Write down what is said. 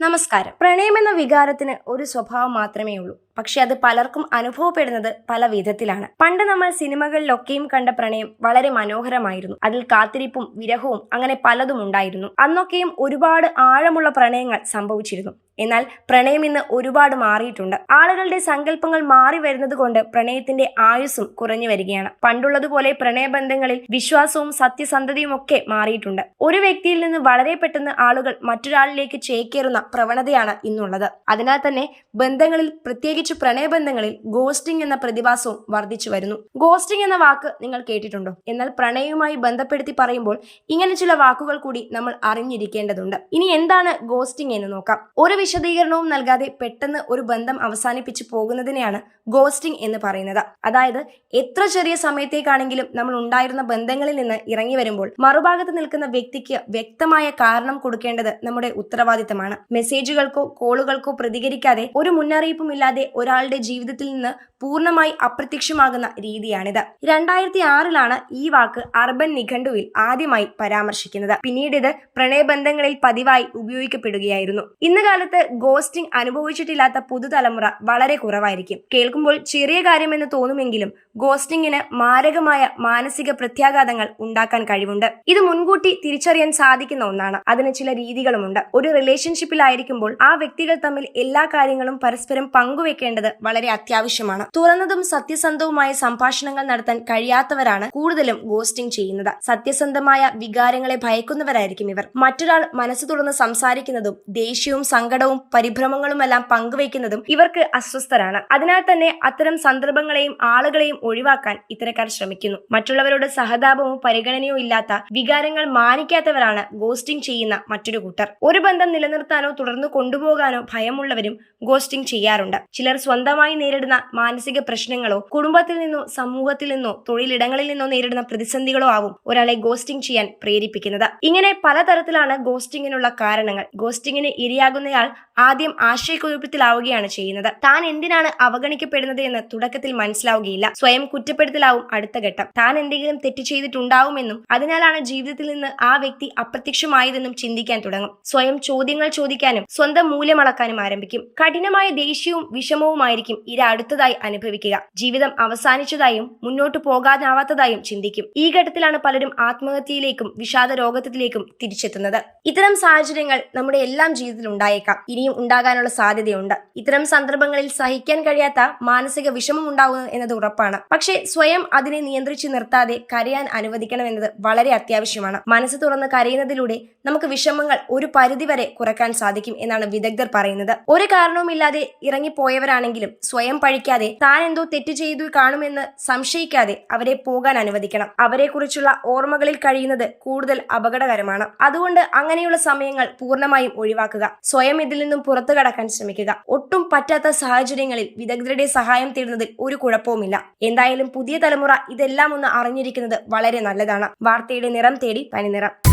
നമസ്കാരം. പ്രണയം എന്ന വികാരത്തിന് ഒരു സ്വഭാവം മാത്രമേ ഉള്ളൂ പക്ഷെ അത് പലർക്കും അനുഭവപ്പെടുന്നത് പല വിധത്തിലാണ്. പണ്ട് നമ്മൾ സിനിമകളിലൊക്കെയും കണ്ട പ്രണയം വളരെ മനോഹരമായിരുന്നു. അതിൽ കാത്തിരിപ്പും വിരഹവും അങ്ങനെ പലതും ഉണ്ടായിരുന്നു. അന്നൊക്കെയും ഒരുപാട് ആഴമുള്ള പ്രണയങ്ങൾ സംഭവിച്ചിരുന്നു. എന്നാൽ പ്രണയം ഇന്ന് ഒരുപാട് മാറിയിട്ടുണ്ട്. ആളുകളുടെ സങ്കല്പങ്ങൾ മാറി വരുന്നത് കൊണ്ട് പ്രണയത്തിന്റെ ആയുസ്സും കുറഞ്ഞു വരികയാണ്. പണ്ടുള്ളതുപോലെ പ്രണയബന്ധങ്ങളിൽ വിശ്വാസവും സത്യസന്ധതയും ഒക്കെ മാറിയിട്ടുണ്ട്. ഒരു വ്യക്തിയിൽ നിന്ന് വളരെ പെട്ടെന്ന് ആളുകൾ മറ്റൊരാളിലേക്ക് ചേക്കേറുന്ന പ്രവണതയാണ് ഇന്നുള്ളത്. അതിനാൽ തന്നെ ബന്ധങ്ങളിൽ പ്രത്യേകിച്ച് പ്രണയബന്ധങ്ങളിൽ ഗോസ്റ്റിംഗ് എന്ന പ്രതിഭാസവും വർദ്ധിച്ചു വരുന്നു. ഗോസ്റ്റിംഗ് എന്ന വാക്ക് നിങ്ങൾ കേട്ടിട്ടുണ്ടോ? എന്നാൽ പ്രണയവുമായി ബന്ധപ്പെടുത്തി പറയുമ്പോൾ ഇങ്ങനെ ചില വാക്കുകൾ കൂടി നമ്മൾ അറിഞ്ഞിരിക്കേണ്ടതുണ്ട്. ഇനി എന്താണ് ഗോസ്റ്റിംഗ് എന്ന് നോക്കാം. ഒരു വിശദീകരണവും നൽകാതെ പെട്ടെന്ന് ഒരു ബന്ധം അവസാനിപ്പിച്ചു പോകുന്നതിനെയാണ് ഗോസ്റ്റിംഗ് എന്ന് പറയുന്നത്. അതായത് എത്ര ചെറിയ സമയത്തേക്കാണെങ്കിലും നമ്മൾ ഉണ്ടായിരുന്ന ബന്ധങ്ങളിൽ നിന്ന് ഇറങ്ങി വരുമ്പോൾ മറുഭാഗത്ത് നിൽക്കുന്ന വ്യക്തിക്ക് വ്യക്തമായ കാരണം കൊടുക്കേണ്ടത് നമ്മുടെ ഉത്തരവാദിത്തമാണ്. മെസ്സേജുകൾക്കോ കോളുകൾക്കോ പ്രതികരിക്കാതെ ഒരു മുന്നറിയിപ്പും ഇല്ലാതെ ഒരാളുടെ ജീവിതത്തിൽ നിന്ന് പൂർണമായി അപ്രത്യക്ഷമാകുന്ന രീതിയാണിത്. രണ്ടായിരത്തി ആറിലാണ് ഈ വാക്ക് അർബൻ നിഘണ്ടുവിൽ ആദ്യമായി പരാമർശിക്കുന്നത്. പിന്നീട് ഇത് പ്രണയബന്ധങ്ങളിൽ പതിവായി ഉപയോഗിക്കപ്പെടുകയായിരുന്നു. ഇന്ന് കാലത്ത് ഗോസ്റ്റിംഗ് അനുഭവിച്ചിട്ടില്ലാത്ത പുതുതലമുറ വളരെ കുറവായിരിക്കും. കേൾക്കുമ്പോൾ ചെറിയ കാര്യമെന്ന് തോന്നുമെങ്കിലും ഗോസ്റ്റിംഗിന് മാരകമായ മാനസിക പ്രത്യാഘാതങ്ങൾ ഉണ്ടാക്കാൻ കഴിവുണ്ട്. ഇത് മുൻകൂട്ടി തിരിച്ചറിയാൻ സാധിക്കുന്ന ഒന്നാണ്. അതിന് ചില രീതികളുമുണ്ട്. ഒരു റിലേഷൻഷിപ്പിലായിരിക്കുമ്പോൾ ആ വ്യക്തികൾ തമ്മിൽ എല്ലാ കാര്യങ്ങളും പരസ്പരം പങ്കുവെക്കേണ്ടത് വളരെ അത്യാവശ്യമാണ്. തുറന്നതും സത്യസന്ധവുമായ സംഭാഷണങ്ങൾ നടത്താൻ കഴിയാത്തവരാണ് കൂടുതലും ഗോസ്റ്റിംഗ് ചെയ്യുന്നത്. സത്യസന്ധമായ വികാരങ്ങളെ ഭയക്കുന്നവരായിരിക്കും ഇവർ. മറ്റൊരാൾ മനസ്സ് തുറന്ന് സംസാരിക്കുന്നതും ദേഷ്യവും സങ്കടവും പരിഭ്രമങ്ങളുമെല്ലാം പങ്കുവയ്ക്കുന്നതും ഇവർക്ക് അസ്വസ്ഥരാണ്. അതിനാൽ തന്നെ അത്തരം സന്ദർഭങ്ങളെയും ആളുകളെയും ഒഴിവാക്കാൻ ഇത്തരക്കാർ ശ്രമിക്കുന്നു. മറ്റുള്ളവരോട് സഹതാപമോ പരിഗണനയോ ഇല്ലാത്ത വികാരങ്ങൾ മാനിക്കാത്തവരാണ് ഗോസ്റ്റിംഗ് ചെയ്യുന്ന മറ്റൊരു കൂട്ടർ. ഒരു ബന്ധം നിലനിർത്താനോ തുടർന്ന് കൊണ്ടുപോകാനോ ഭയമുള്ളവരും ഗോസ്റ്റിംഗ് ചെയ്യാറുണ്ട്. ചിലർ സ്വന്തമായി നേരിടുന്ന മാനസിക പ്രശ്നങ്ങളോ കുടുംബത്തിൽ നിന്നോ സമൂഹത്തിൽ നിന്നോ തൊഴിലിടങ്ങളിൽ നിന്നോ നേരിടുന്ന പ്രതിസന്ധികളോ ആവും ഒരാളെ ഗോസ്റ്റിംഗ് ചെയ്യാൻ പ്രേരിപ്പിക്കുന്നത്. ഇങ്ങനെ പലതരത്തിലാണ് ഗോസ്റ്റിംഗിനുള്ള കാരണങ്ങൾ. ഗോസ്റ്റിംഗിന് ഇരയാകുന്നയാൾ ആദ്യം ആശയക്കുഴപ്പത്തിലാവുകയാണ് ചെയ്യുന്നത്. താൻ എന്തിനാണ് അവഗണിക്കപ്പെടുന്നത് എന്ന് തുടക്കത്തിൽ മനസ്സിലാവുകയില്ല. സ്വയം കുറ്റപ്പെടുത്തലാവും അടുത്ത ഘട്ടം. താൻ എന്തെങ്കിലും തെറ്റ് ചെയ്തിട്ടുണ്ടാവുമെന്നും അതിനാലാണ് ജീവിതത്തിൽ നിന്ന് ആ വ്യക്തി അപ്രത്യക്ഷമായതെന്നും ചിന്തിക്കാൻ തുടങ്ങും. സ്വയം ചോദ്യങ്ങൾ ചോദിക്കാനും സ്വന്തം മൂല്യമളക്കാനും ആരംഭിക്കും. കഠിനമായ ദേഷ്യവും വിഷമവുമായിരിക്കും ഇര അടുത്തതായി അനുഭവിക്കുക. ജീവിതം അവസാനിച്ചതായും മുന്നോട്ട് പോകാനാവാത്തതായും ചിന്തിക്കും. ഈ ഘട്ടത്തിലാണ് പലരും ആത്മഹത്യയിലേക്കും വിഷാദ രോഗത്തിലേക്കും തിരിച്ചെത്തുന്നത്. ഇത്തരം സാഹചര്യങ്ങൾ നമ്മുടെ എല്ലാം ജീവിതത്തിൽ ഉണ്ടായേക്കാം. ഇനിയും ഉണ്ടാകാനുള്ള സാധ്യതയുണ്ട്. ഇത്തരം സന്ദർഭങ്ങളിൽ സഹിക്കാൻ കഴിയാത്ത മാനസിക വിഷമം ഉണ്ടാകുന്നു എന്നത് ഉറപ്പാണ്. പക്ഷേ സ്വയം അതിനെ നിയന്ത്രിച്ചു നിർത്താതെ കരയാൻ അനുവദിക്കണം എന്നത് വളരെ അത്യാവശ്യമാണ്. മനസ്സ് തുറന്ന് കരയുന്നതിലൂടെ നമുക്ക് വിഷമങ്ങൾ ഒരു പരിധിവരെ കുറയ്ക്കാൻ സാധിക്കും എന്നാണ് വിദഗ്ധർ പറയുന്നത്. ഒരു കാരണവുമില്ലാതെ ഇറങ്ങിപ്പോയവരാണെങ്കിലും സ്വയം പഴിക്കാതെ താൻ എന്തോ തെറ്റ് ചെയ്തു കാണുമെന്ന് സംശയിക്കാതെ അവരെ പോകാൻ അനുവദിക്കണം. അവരെക്കുറിച്ചുള്ള ഓർമ്മകളിൽ കഴിയുന്നത് കൂടുതൽ അപകടകരമാണ്. അതുകൊണ്ട് അങ്ങനെയുള്ള സമയങ്ങൾ പൂർണമായും ഒഴിവാക്കുക. സ്വയം ഇതിൽ നിന്നും പുറത്തു കടക്കാൻ ശ്രമിക്കുക. ഒട്ടും പറ്റാത്ത സാഹചര്യങ്ങളിൽ വിദഗ്ധരുടെ സഹായം തേടുന്നതിൽ ഒരു കുഴപ്പവുമില്ല. എന്തായാലും പുതിയ തലമുറ ഇതെല്ലാം ഒന്ന് അറിഞ്ഞിരിക്കുന്നത് വളരെ നല്ലതാണ്. വാർത്തയുടെ നിറം തേടി തനിനിറം